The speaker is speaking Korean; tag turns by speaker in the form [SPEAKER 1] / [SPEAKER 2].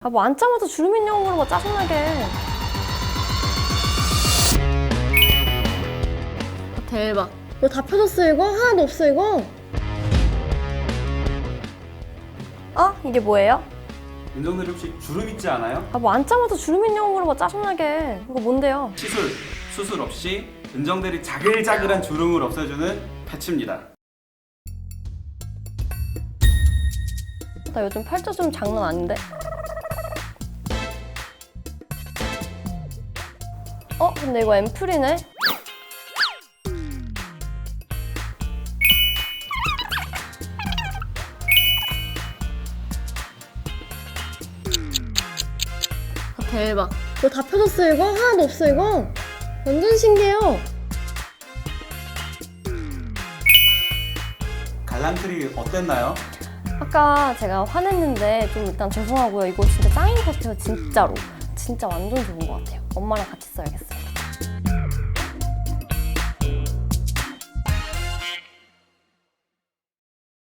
[SPEAKER 1] 아, 뭐 앉자마자 주름 있냐고 물어봐, 짜증나게. 아, 대박. 이거 다 펴졌어, 이거? 하나도 없어, 이거? 어? 이게 뭐예요?
[SPEAKER 2] 윤정들이 혹시 주름 있지 않아요?
[SPEAKER 1] 아, 뭐 앉자마자 주름 있냐고 물어봐, 짜증나게. 이거 뭔데요?
[SPEAKER 2] 시술, 수술 없이 은정들이 자글자글한 주름을 없애주는 패치입니다.
[SPEAKER 1] 나 요즘 팔자 좀 장난 아닌데? 어? 근데 이거 앰플이네? 아, 대박. 이거 다 펴졌어, 이거? 하나도 없어, 이거? 완전 신기해요.
[SPEAKER 2] 갈란트리 어땠나요?
[SPEAKER 1] 아까 제가 화냈는데 좀 일단 죄송하고요. 이거 진짜 짱인 것 같아요. 진짜로. 진짜 완전 좋은 것 같아요. 엄마랑 같이 써야겠어요.